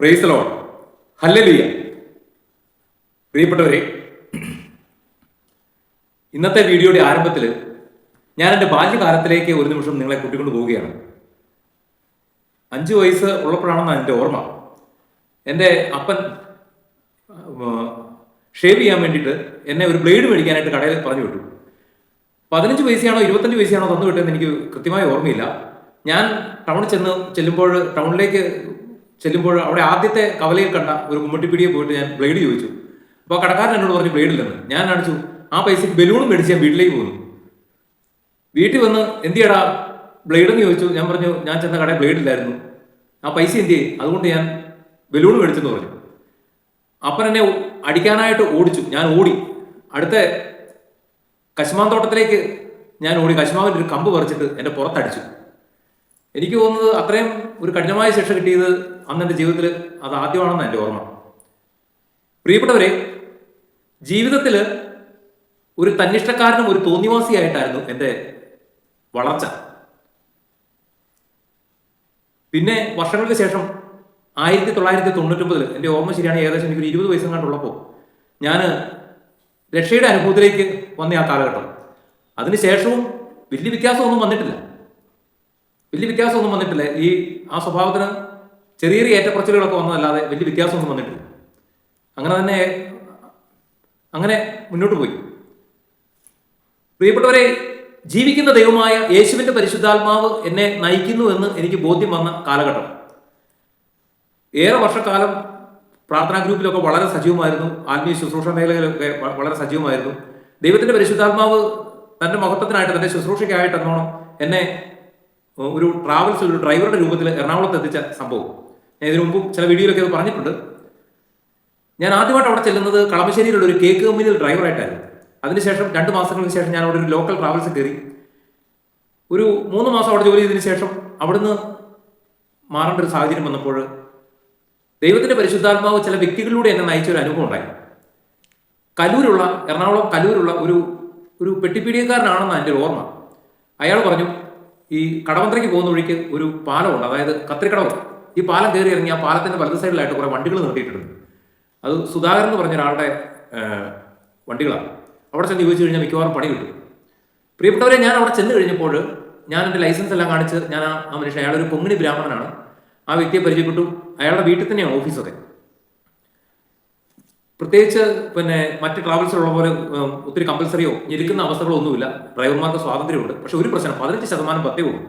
പ്രൈസലോ ഹല്ലലിയ പ്രിയപ്പെട്ടവരെ ഇന്നത്തെ വീഡിയോയുടെ ആരംഭത്തിൽ ഞാൻ എന്റെ ബാല്യകാലത്തിലേക്ക് ഒരു നിമിഷം നിങ്ങളെ കൂട്ടിക്കൊണ്ട് പോവുകയാണ്. അഞ്ച് വയസ്സ് ഉള്ളപ്പോഴാണെന്നാണ് എന്റെ ഓർമ്മ. എന്റെ അപ്പൻ ഷേവ് ചെയ്യാൻ വേണ്ടിയിട്ട് എന്നെ ഒരു ബ്ലേഡ് മേടിക്കാനായിട്ട് കടയിൽ പറഞ്ഞു വിട്ടു. പതിനഞ്ച് പൈസയാണോ ഇരുപത്തഞ്ച് പൈസയാണോ തന്നു വിട്ടെന്ന് എനിക്ക് കൃത്യമായി ഓർമ്മയില്ല. ഞാൻ ടൗണിൽ ചെന്ന് ചെല്ലുമ്പോൾ ടൗണിലേക്ക് ചെല്ലുമ്പോൾ അവിടെ ആദ്യത്തെ കവലയിൽ കണ്ട ഒരു കുമ്മട്ടിപ്പിടിയെ പോയിട്ട് ഞാൻ ബ്ലേഡ് ചോദിച്ചു. അപ്പോൾ കടക്കാരൻ എന്നോട് പറഞ്ഞു ബ്ലേഡ് ഇല്ലെന്ന്. ഞാൻ അടിച്ചു ആ പൈസക്ക് ബലൂണും മേടിച്ച് ഞാൻ വീട്ടിലേക്ക് പോന്നു വീട്ടിൽ വന്ന് എന്ത് ചെയ്യടാ ബ്ലേഡ് എന്ന് ചോദിച്ചു. ഞാൻ പറഞ്ഞു ഞാൻ ചെന്ന കടയിൽ ബ്ലേഡ് ഇല്ലായിരുന്നു. ആ പൈസ എന്ത് ചെയ്യും? അതുകൊണ്ട് ഞാൻ ബലൂൺ മേടിച്ചെന്ന് പറഞ്ഞു. അപ്പൻ എന്നെ അടിക്കാനായിട്ട് ഓടിച്ചു ഞാൻ ഓടി. അടുത്ത കശുമാൻ തോട്ടത്തിലേക്ക് ഞാൻ ഓടി കശുമാവിന്റെ ഒരു കമ്പ് പറിച്ചിട്ട് എന്റെ പുറത്തടിച്ചു. എനിക്ക് തോന്നുന്നത് അത്രയും ഒരു കഠിനമായ ശിക്ഷ കിട്ടിയത് അന്ന് എന്റെ ജീവിതത്തിൽ അത് ആദ്യമാണെന്ന് എന്റെ ഓർമ്മ. പ്രിയപ്പെട്ടവരെ ജീവിതത്തിൽ ഒരു തന്നിഷ്ടക്കാരനും ഒരു തോന്നിവാസിയായിട്ടായിരുന്നു എന്റെ വളർച്ച. പിന്നെ വർഷങ്ങൾക്ക് ശേഷം ആയിരത്തി തൊള്ളായിരത്തി തൊണ്ണൂറ്റൊമ്പതിൽ എന്റെ ഓർമ്മ ശരിയാണ് ഏകദേശം എനിക്കൊരു ഇരുപത് വയസ്സും കണ്ടുള്ളപ്പോൾ ഞാൻ രക്ഷയുടെ അനുഭവത്തിലേക്ക് വന്ന ആ കാലഘട്ടം. അതിനുശേഷവും വലിയ വ്യത്യാസമൊന്നും വന്നിട്ടില്ല. വലിയ വ്യത്യാസമൊന്നും വന്നിട്ടില്ല. ഈ ആ സ്വഭാവത്തിന് ചെറിയ ചെറിയ ഏറ്റക്കുറച്ചിലുകളൊക്കെ വന്നതല്ലാതെ വലിയ വ്യത്യാസമൊന്നും വന്നിട്ടില്ല. അങ്ങനെ തന്നെ അങ്ങനെ മുന്നോട്ട് പോയി. പ്രിയപ്പെട്ടവരെ ജീവിക്കുന്ന ദൈവമായ യേശുവിന്റെ പരിശുദ്ധാത്മാവ് എന്നെ നയിക്കുന്നു എന്ന് എനിക്ക് ബോധ്യം വന്ന കാലഘട്ടം. ഏറെ വർഷക്കാലം പ്രാർത്ഥനാ ഗ്രൂപ്പിലൊക്കെ വളരെ സജീവമായിരുന്നു. ആത്മീയ ശുശ്രൂഷ മേഖലയിലൊക്കെ വളരെ സജീവമായിരുന്നു. ദൈവത്തിന്റെ പരിശുദ്ധാത്മാവ് തന്റെ മഹത്വത്തിനായിട്ട് തന്റെ ശുശ്രൂഷയ്ക്കായിട്ട് എന്നോണം എന്നെ ഒരു ട്രാവൽസ് ഒരു ഡ്രൈവറുടെ രൂപത്തിൽ എറണാകുളത്ത് എത്തിച്ച സംഭവം. ഞാൻ ഇതിനു മുമ്പും ചില വീഡിയോയിലൊക്കെ അത് പറഞ്ഞിട്ടുണ്ട്. ഞാൻ ആദ്യമായിട്ട് അവിടെ ചെല്ലുന്നത് കളമശ്ശേരിയിലുള്ള ഒരു കേക്ക് കമ്പനിയിൽ ഡ്രൈവറായിട്ടായിരുന്നു അതിനുശേഷം രണ്ട് മാസങ്ങൾക്ക് ശേഷം ഞാൻ അവിടെ ഒരു ലോക്കൽ ട്രാവൽസ് കയറി. ഒരു മൂന്ന് മാസം അവിടെ ജോലി ചെയ്തതിനു ശേഷം അവിടുന്ന് മാറേണ്ട ഒരു സാഹചര്യം വന്നപ്പോൾ ദൈവത്തിന്റെ പരിശുദ്ധാത്മാവ് ചില വ്യക്തികളിലൂടെ എന്നെ നയിച്ച ഒരു അനുഭവം ഉണ്ടായി. കലൂരുള്ള എറണാകുളം കലൂരുള്ള ഒരു ഒരു പെട്ടിപ്പീടിയക്കാരനാണെന്ന് എന്റെ ഓർമ്മ. അയാൾ പറഞ്ഞു ഈ കടവന്ത്രയ്ക്ക് പോകുന്ന വഴിക്ക് ഒരു പാലമുണ്ട് അതായത് കത്രിക്കടവ് ഈ പാലം കയറി ഇറങ്ങി ആ പാലത്തിന്റെ വലത് സൈഡിലായിട്ട് കുറെ വണ്ടികൾ നിർത്തിയിട്ടുണ്ട്. അത് സുധാകരൻ എന്ന് പറഞ്ഞ ഒരാളുടെ വണ്ടികളാണ് അവിടെ ചെന്ന് ചോദിച്ചു കഴിഞ്ഞാൽ മിക്കവാറും പണി കിട്ടും. പ്രിയപ്പെട്ടവരെ ഞാൻ അവിടെ ചെന്ന് കഴിഞ്ഞപ്പോൾ ഞാൻ എന്റെ ലൈസൻസ് എല്ലാം കാണിച്ച് ഞാൻ ആ മനുഷ്യൻ അയാളൊരു പൊങ്ങിണി ബ്രാഹ്മണനാണ്. ആ വ്യക്തിയെ പരിചയപ്പെട്ടു. അയാളുടെ വീട്ടിൽ തന്നെയാണ് ഓഫീസൊക്കെ പ്രത്യേകിച്ച് പിന്നെ മറ്റ് ട്രാവൽസിലുള്ള പോലെ ഒത്തിരി കമ്പൽസറിയോ ഞെരുക്കുന്ന അവസ്ഥകളോ ഒന്നുമില്ല ഡ്രൈവർമാർക്ക് സ്വാതന്ത്ര്യമുണ്ട്. പക്ഷെ ഒരു പ്രശ്നം പതിനഞ്ച് ശതമാനം പത്തേ ഉള്ളൂ.